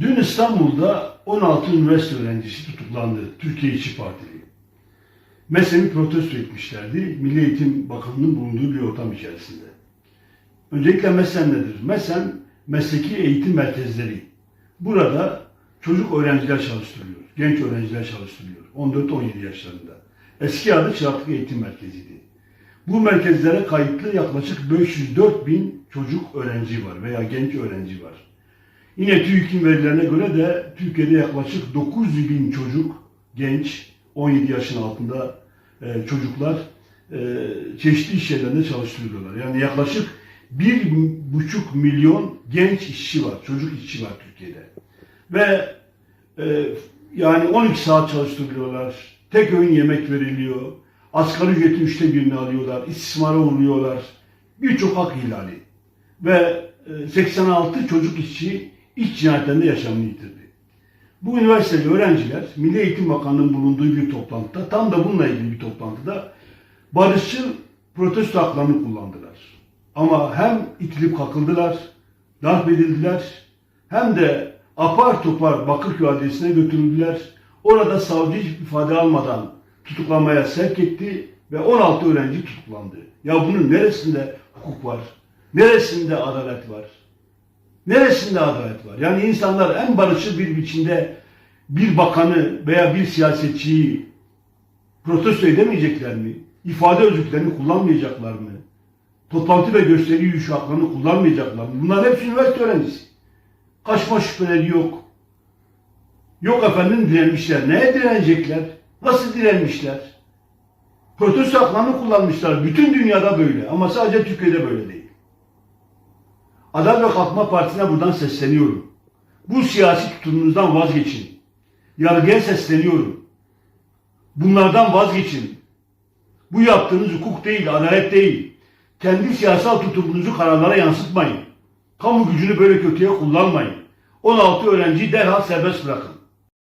Dün İstanbul'da 16 üniversite öğrencisi tutuklandı. Türkiye İşçi Partili. Mesleğini protesto etmişlerdi. Milli Eğitim Bakanı'nın bulunduğu bir ortam içerisinde. Öncelikle MESEN nedir? MESEN, mesleki eğitim merkezleri. Burada çocuk öğrenciler çalıştırılıyor. Genç öğrenciler çalıştırılıyor. 14-17 yaşlarında. Eski adı Çıraklık Eğitim Merkezi'ydi. Bu merkezlere kayıtlı yaklaşık 504 bin çocuk öğrenci var veya genç öğrenci var. Yine TÜİK'in verilerine göre de Türkiye'de yaklaşık 900 bin çocuk, genç, 17 yaşın altında e, çocuklar e, çeşitli iş çalıştırılıyorlar. Yani yaklaşık 1,5 milyon genç işçi var, çocuk işçi var Türkiye'de. Ve e, yani 12 saat çalıştırılıyorlar, tek öğün yemek veriliyor, asgari ücretin üçte birini alıyorlar, istismara uğruyorlar, birçok hak ihlali. Ve e, 86 çocuk işçi iç cinayetlerinde yaşamını yitirdi. Bu üniversiteli öğrenciler Milli Eğitim Bakanlığı'nın bulunduğu bir toplantıda, tam da bununla ilgili bir toplantıda barışçıl protesto haklarını kullandılar. Ama hem itilip kakıldılar, darp edildiler, hem de apar topar Bakırköy Adliyesi'ne götürüldüler. Orada savcı hiç ifade almadan tutuklamaya sevk etti ve 16 öğrenci tutuklandı. Ya bunun neresinde hukuk var? Neresinde adalet var? Neresinde adalet var? Yani insanlar en barışçıl bir biçimde bir bakanı veya bir siyasetçiyi protesto edemeyecekler mi? İfade özgürlüklerini kullanmayacaklar mı? Toplantı ve gösteri yürüyüşü haklarını kullanmayacaklar mı? Bunlar hepsi üniversite öğrencisi. Kaçma şüpheleri yok. Yok efendim direnmişler. Neye direnecekler? Nasıl direnmişler? Protesto haklarını kullanmışlar. Bütün dünyada böyle. Ama sadece Türkiye'de böyle değil. Adalet ve Kalkınma Partisi'ne buradan sesleniyorum. Bu siyasi tutumunuzdan vazgeçin. Yargıya sesleniyorum. Bunlardan vazgeçin. Bu yaptığınız hukuk değil, adalet değil. Kendi siyasal tutumunuzu kararlara yansıtmayın. Kamu gücünü böyle kötüye kullanmayın. 16 öğrenciyi derhal serbest bırakın.